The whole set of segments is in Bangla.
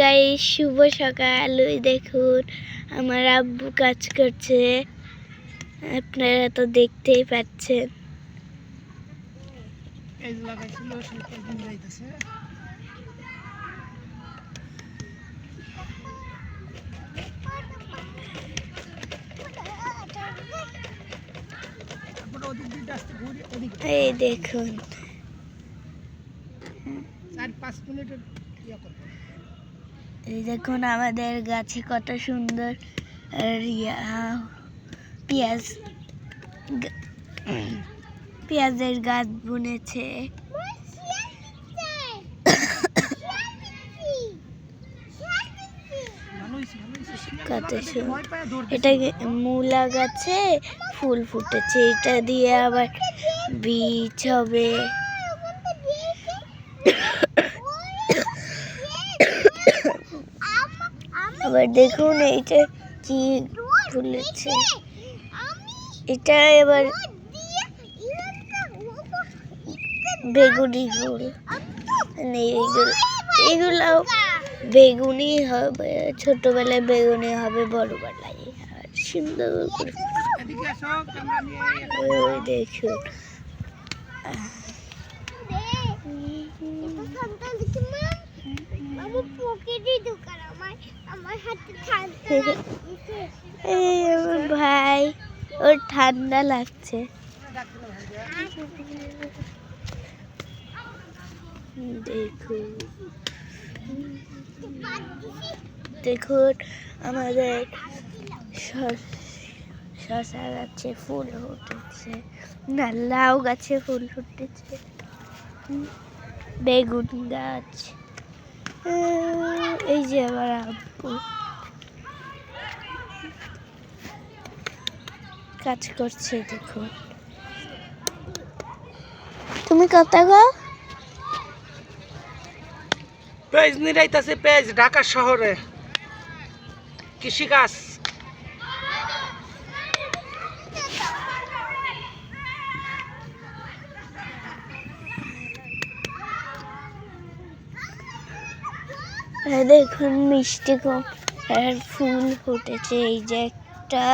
গাই শুভ সকাল। ওই দেখুন আমার আব্বু কাজ করছে। আপনারা তো দেখতেই পাচ্ছেন। এই দেখুন। চার পাঁচ মিনিটের ইয়ে। এই দেখুন আমাদের গাছে কত সুন্দর পেঁয়াজ পেঁয়াজের গাছ বুনেছে। কত। এটা মূলা গাছে ফুল ফুটেছে এটা দিয়ে আবার বীজ হবে আবার দেখুন এইটা কি ফুলেছে। এটা এবার বেগুনি ফুল। মানে এইগুলো এগুলাও বেগুনি হবে ছোটবেলায় বেগুনি হবে বড়বেলায় আর সুন্দর করে দেখুন। এই আমার ভাই, ওর ঠান্ডা লাগছে। দেখুন দেখুন আমাদের শশা গাছে ফুল ফুটেছে। না, লাউ গাছে ফুল ফুটেছে। বেগুন গাছ। এই যে আবার আব্বু। কাজ করছে দেখো তুমি কত গো পেজ নিরাইতাছে, পেজ, ঢাকা শহরে। কৃষিকাজ। দেখুন, মিষ্টি কম আর ফুল ফুটেছে। এই যে একটা,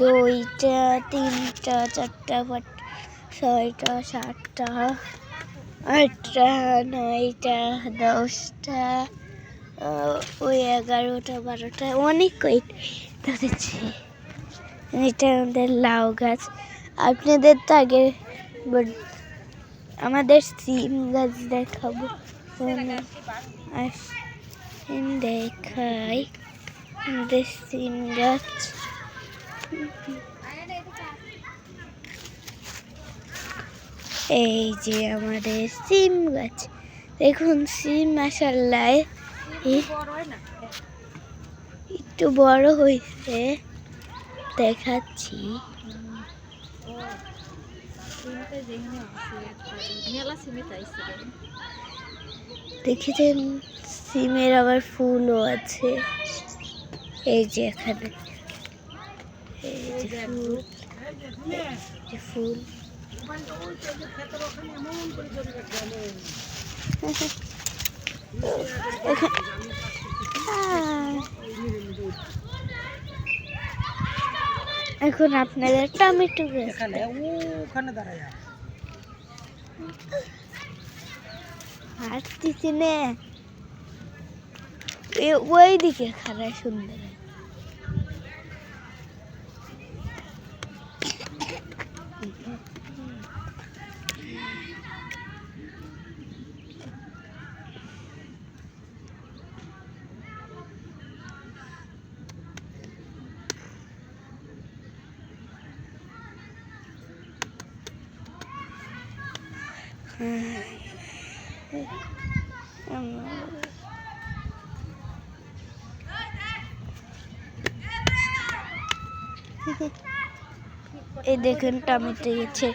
দুইটা, তিনটা, চারটা পাঁচ ছয়টা, সাতটা, আটটা, নয়টা, দশটা ওই এগারোটা, বারোটা, অনেক কই ধরেছে। এটা আমাদের লাউ গাছ। আপনাদের তো আগে আমাদের সিম গাছ দেখাবো। দেখাই আমাদের সিম গাছ। এই যে আমাদের সিম গাছ। দেখুন, সিম মাসাল্লাহ একটু বড় হয়েছে। দেখাচ্ছি। দেখেছেন সিমের আবার ফুলও আছে। এই যে এখানে। ফুল। এখন আপনাদের টমেটো এখানে, ওখানে দাঁড়ায় হাঁটতেছি না। ওই দিকে খারাপ সুন্দর। আমার এই দেখুন টমেটো গেছে।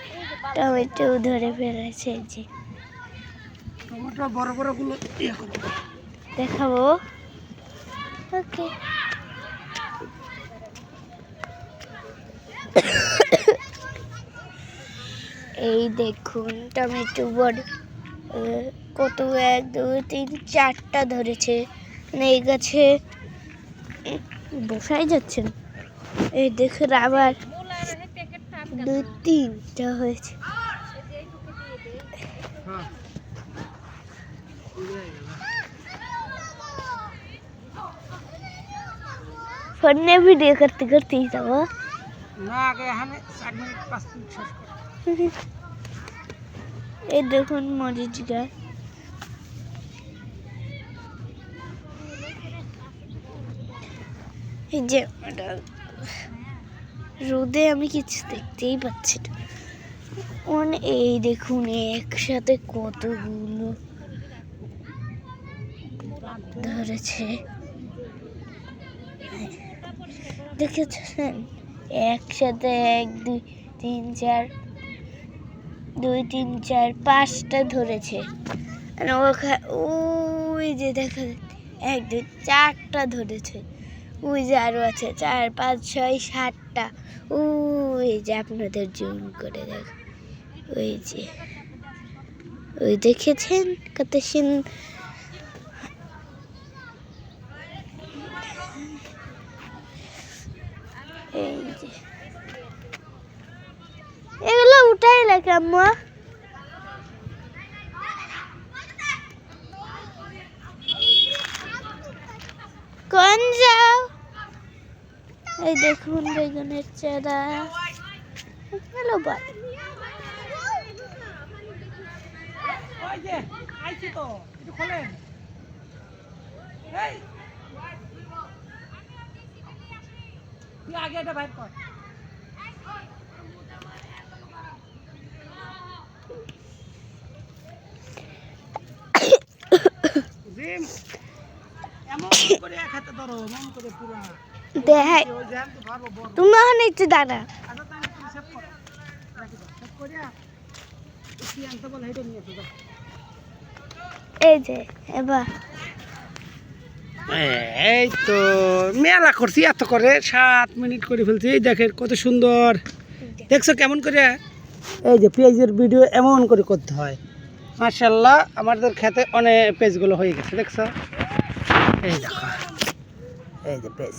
টমেটো ধরে ফেলেছে যে। টমেটো বড় বড়গুলো ইয়ে দেখাবো। ওকে। এই দেখুন টমেটো বড়। কত এক দুই তিন চারটা ধরেছে। মানে এই গাছে বসাই যাচ্ছেন। এই দেখুন আবার দুই তিনটা হয়েছে। হ্যাঁ ফোনে ভিডিও করতে করতেই যাব। না আগে এখানে চার মিনিট পাঁচ মিনিট শেষ কর। এই দেখুন মরিচ গাছ। এই যে রোদে আমি কিছু দেখতেই পাচ্ছি না। অনে, এই দেখুন একসাথে কতগুলো ধরেছে। দেখেছেন? একসাথে এক, দুই, তিন, চার, দুই, তিন, চার, পাঁচটা ধরেছে। আর ওখা- ওই যে দেখা যাচ্ছে, এক, দুই, চারটা ধরেছে। ওই যে আছে, চার, পাঁচ, ছয়, সাতটা। ওই যে আপনাদের জুম করে দেখ। ওই যে। ওই দেখেছেন কত সুন্দর এই যে। এগুলো উঠাই লাগে আম্মা কোন যাও এই দেখুন বেগুনের চারা হ্যালো বাই আগে এটা বাইর কর এমন করে এক হাতে ধরো, এমন করে পুরা দেখাই। তুমি ওখানে একটু দাঁড়া। এই যে, এবার। এই তো, মেলা করছি এত করে, সাত মিনিট করে ফেলছি। এই দেখেন কত সুন্দর। দেখছ কেমন করে? এই যে পেঁয়াজের ভিডিও এমন করে করতে হয়। মার্শাল্লাহ আমাদের খেতে অনেক পেজগুলো হয়ে গেছে, দেখছ? এই দেখো। এই যে পেজ